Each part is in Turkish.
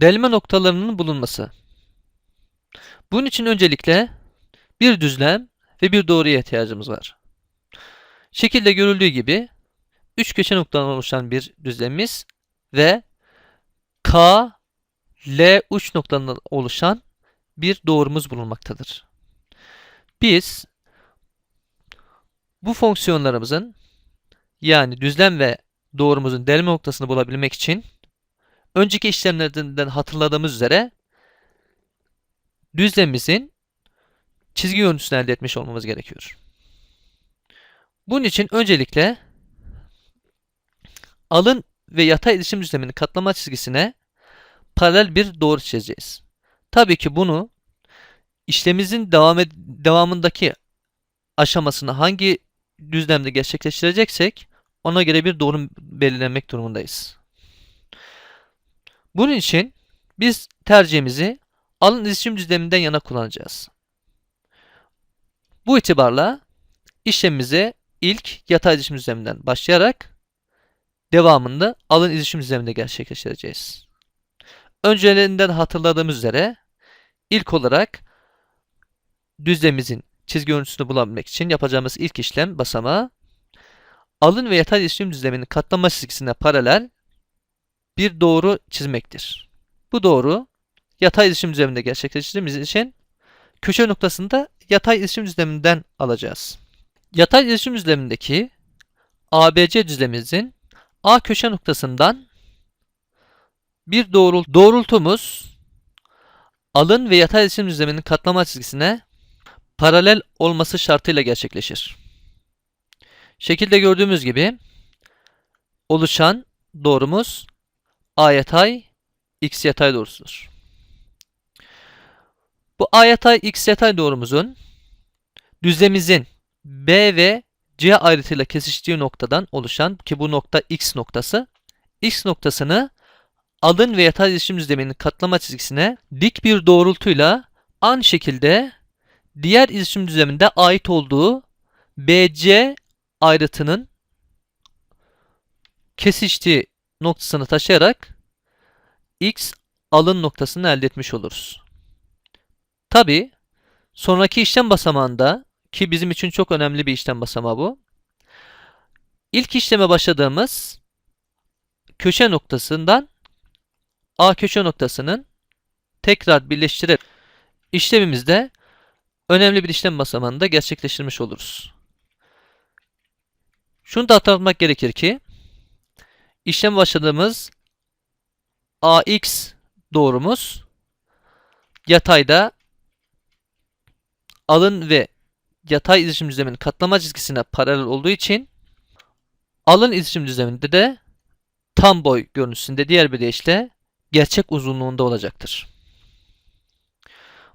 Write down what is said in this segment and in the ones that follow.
Delme noktalarının bulunması. Bunun için öncelikle bir düzlem ve bir doğruya ihtiyacımız var. Şekilde görüldüğü gibi üç köşe noktadan oluşan bir düzlemimiz ve K, L uç noktalarından oluşan bir doğrumuz bulunmaktadır. Biz bu fonksiyonlarımızın yani düzlem ve doğrumuzun delme noktasını bulabilmek için önceki işlemlerden hatırladığımız üzere düzlemimizin çizgi görüntüsünü elde etmiş olmamız gerekiyor. Bunun için öncelikle alın ve yatay iletişim düzleminin katlama çizgisine paralel bir doğru çizeceğiz. Tabii ki bunu işlemimizin devam devamındaki aşamasını hangi düzlemde gerçekleştireceksek ona göre bir doğru belirlemek durumundayız. Bunun için biz tercihimizi alın iletişim düzleminden yana kullanacağız. Bu itibarla işlemimize ilk yatay iletişim düzleminden başlayarak devamında alın iletişim düzleminde gerçekleştireceğiz. Önceliğinden hatırladığımız üzere ilk olarak düzlemimizin çizgi görüntüsünü bulabilmek için yapacağımız ilk işlem basamağı alın ve yatay iletişim düzleminin katlama çizgisine paralel bir doğru çizmektir. Bu doğru yatay iletişim düzleminde gerçekleştirdiğimiz için köşe noktasında yatay iletişim düzleminden alacağız. Yatay iletişim düzlemindeki ABC düzlemimizin A köşe noktasından bir doğrul doğrultumuz alın ve yatay iletişim düzleminin katlama çizgisine paralel olması şartıyla gerçekleşir. Şekilde gördüğümüz gibi oluşan doğrumuz A yatay, X yatay doğrusudur. Bu A yatay, X yatay doğrumuzun düzlemimizin B ve C ayrıtıyla kesiştiği noktadan oluşan ki bu nokta X noktası, X noktasını alın ve yatay iletişim düzleminin katlama çizgisine dik bir doğrultuyla aynı şekilde diğer iletişim düzleminde ait olduğu BC ayrıtının kesiştiği noktasını taşıyarak X alın noktasını elde etmiş oluruz. Tabi sonraki işlem basamağında ki bizim için çok önemli bir işlem basamağı bu. İlk işleme başladığımız köşe noktasından A köşe noktasının tekrar birleştirerek işlemimizde önemli bir işlem basamağında gerçekleştirmiş oluruz. Şunu da hatırlatmak gerekir ki işlem başladığımız AX doğrumuz yatayda alın ve yatay iletişim düzleminin katlama çizgisine paralel olduğu için alın iletişim düzleminde de tam boy görüntüsünde diğer bir deyişle gerçek uzunluğunda olacaktır.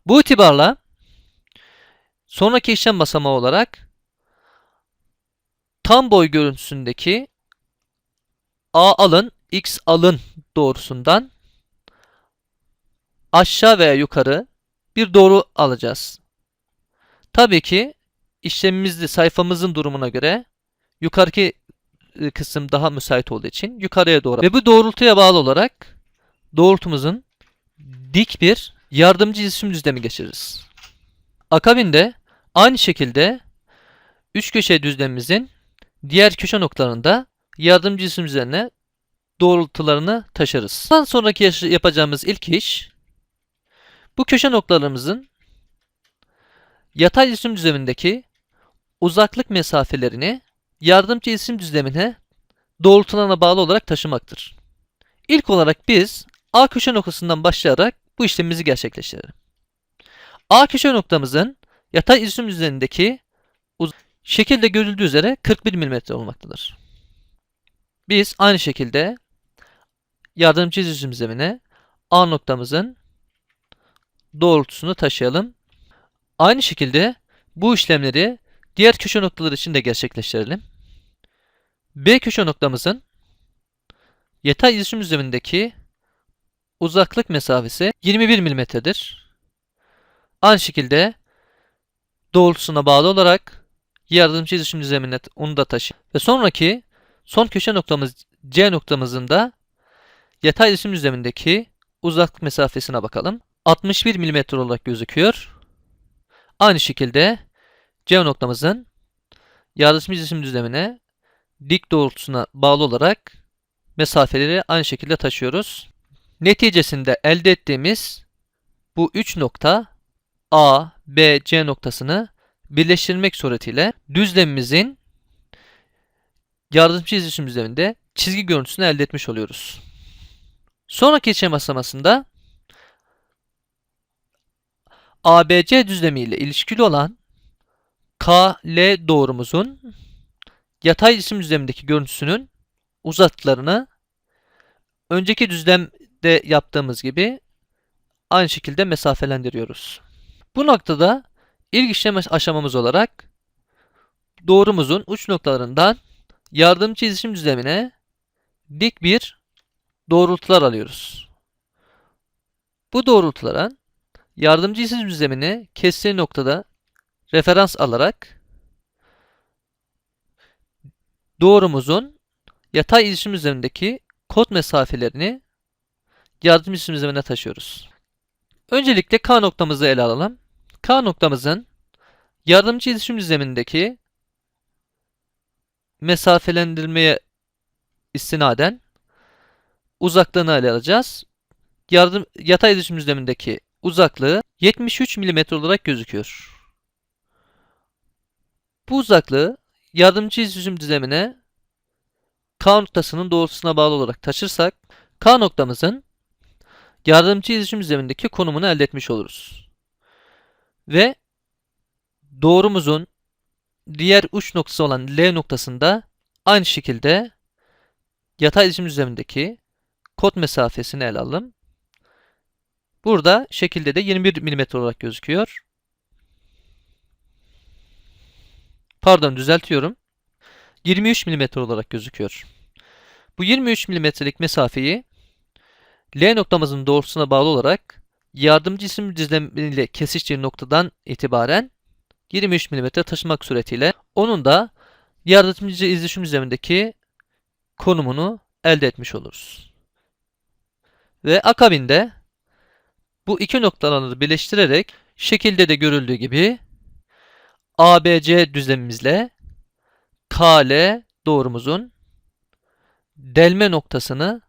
Bu itibarla sonraki işlem basamağı olarak tam boy görüntüsündeki A alın, X alın doğrusundan aşağı veya yukarı bir doğru alacağız. Tabii ki işlemimizde sayfamızın durumuna göre yukarıki e, kısım daha müsait olduğu için yukarıya doğru ve bu doğrultuya bağlı olarak doğrultumuzun dik bir yardımcı iletişim düzlemi geçiririz. Akabinde aynı şekilde üç köşe düzlemimizin diğer köşe noktalarında yardımcı iletişim düzlemine doğrultularını taşırız. Bundan sonraki yapacağımız ilk iş bu köşe noktalarımızın yatay iletişim düzlemindeki uzaklık mesafelerini yardımcı iletişim düzlemine doğrultularına bağlı olarak taşımaktır. İlk olarak biz A köşe noktasından başlayarak bu işlemimizi gerçekleştirelim. A köşe noktamızın yatay iletişim düzlemindeki şekilde görüldüğü üzere 41 mm olmaktadır. Biz aynı şekilde yardımcı düzlemine A noktamızın doğrultusunu taşıyalım. Aynı şekilde bu işlemleri diğer köşe noktaları için de gerçekleştirelim. B köşe noktamızın yatay iletişim düzlemindeki uzaklık mesafesi 21 mm'dir. Aynı şekilde doğrultusuna bağlı olarak yardımcı iletişim düzlemine onu da taşı. Ve sonraki son köşe noktamız C noktamızın da yatay iletişim düzlemindeki uzaklık mesafesine bakalım. 61 mm olarak gözüküyor. Aynı şekilde C noktamızın yardımcı cisim düzlemine dik doğrultusuna bağlı olarak mesafeleri aynı şekilde taşıyoruz. Neticesinde elde ettiğimiz bu 3 nokta A, B, C noktasını birleştirmek suretiyle düzlemimizin yardımcı cisim düzleminde çizgi görüntüsünü elde etmiş oluyoruz. Sonraki işlem aşamasında ABC düzlemi ile ilişkili olan KL doğrumuzun yatay cisim düzlemindeki görüntüsünün uzaklıklarını önceki düzlemde yaptığımız gibi aynı şekilde mesafelendiriyoruz. Bu noktada ilk işlem aşamamız olarak doğrumuzun uç noktalarından yardımcı cisim düzlemine dik bir doğrultular alıyoruz. Bu doğrultuların yardımcı cisim düzlemini kestiği noktada referans alarak doğrumuzun yatay ilişim üzerindeki kod mesafelerini yardımcı cisim düzlemine taşıyoruz. Öncelikle K noktamızı ele alalım. K noktamızın yardımcı iletişim düzlemindeki mesafelendirmeye istinaden uzaklığını ele alacağız. Yardım, yatay iletişim düzlemindeki uzaklığı 73 mm olarak gözüküyor. Bu uzaklığı yardımcı iletişim düzlemine K noktasının doğrultusuna bağlı olarak taşırsak K noktamızın yardımcı iletişim düzlemindeki konumunu elde etmiş oluruz. Ve doğrumuzun diğer uç noktası olan L noktasında aynı şekilde yatay iletişim düzlemindeki kod mesafesini ele alalım. Burada şekilde de 21 mm olarak gözüküyor. Pardon düzeltiyorum. 23 mm olarak gözüküyor. Bu 23 mm'lik mesafeyi L noktamızın doğrusuna bağlı olarak yardımcı isim düzlemiyle kesiştiği noktadan itibaren 23 mm taşımak suretiyle onun da yardımcı izleşim düzlemindeki konumunu elde etmiş oluruz. Ve akabinde bu iki noktaları birleştirerek şekilde de görüldüğü gibi ABC düzlemimizle KL doğrumuzun delme noktasını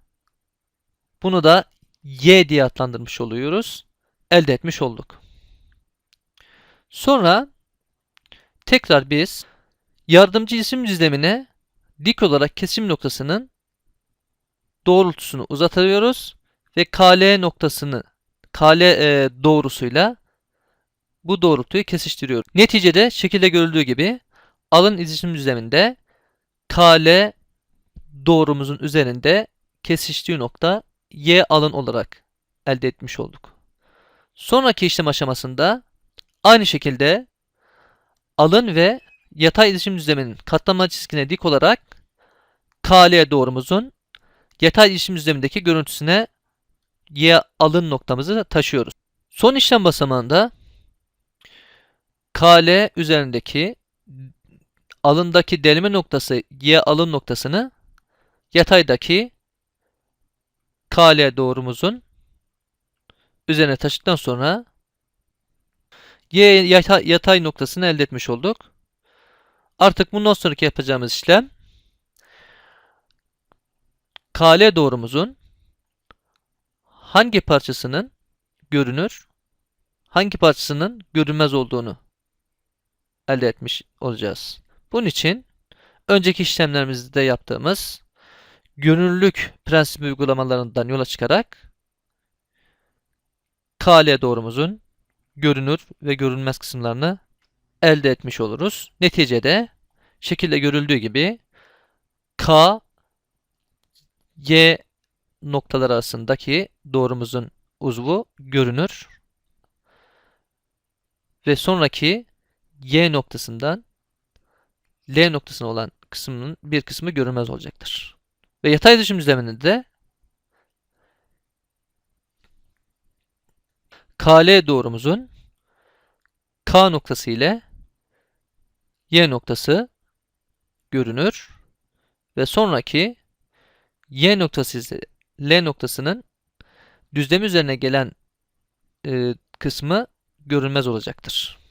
bunu da Y diye adlandırmış oluyoruz. Elde etmiş olduk. Sonra tekrar biz yardımcı isim düzlemine dik olarak kesim noktasının doğrultusunu uzatıyoruz ve KL noktasını KL e, doğrusuyla bu doğrultuyu kesiştiriyoruz. Neticede şekilde görüldüğü gibi alın iletişim düzleminde KL doğrumuzun üzerinde kesiştiği nokta Y alın olarak elde etmiş olduk. Sonraki işlem aşamasında aynı şekilde alın ve yatay iletişim düzleminin katlama çizgine dik olarak KL doğrumuzun yatay iletişim düzlemindeki görüntüsüne Y alın noktamızı taşıyoruz. Son işlem basamağında KL üzerindeki alındaki delme noktası Y alın noktasını yataydaki KL doğrumuzun üzerine taşıdıktan sonra Y yatay, yatay noktasını elde etmiş olduk. Artık bundan sonraki yapacağımız işlem KL doğrumuzun hangi parçasının görünür, hangi parçasının görünmez olduğunu elde etmiş olacağız. Bunun için önceki işlemlerimizde yaptığımız gönüllülük prensibi uygulamalarından yola çıkarak KL doğrumuzun görünür ve görünmez kısımlarını elde etmiş oluruz. Neticede şekilde görüldüğü gibi K, Y noktalar arasındaki doğrumuzun uzvu görünür ve sonraki Y noktasından L noktasına olan kısmının bir kısmı görünmez olacaktır. Ve yatay düşüm düzleminde de KL doğrumuzun K noktası ile Y noktası görünür ve sonraki Y noktası L noktasının düzlem üzerine gelen e, kısmı görünmez olacaktır.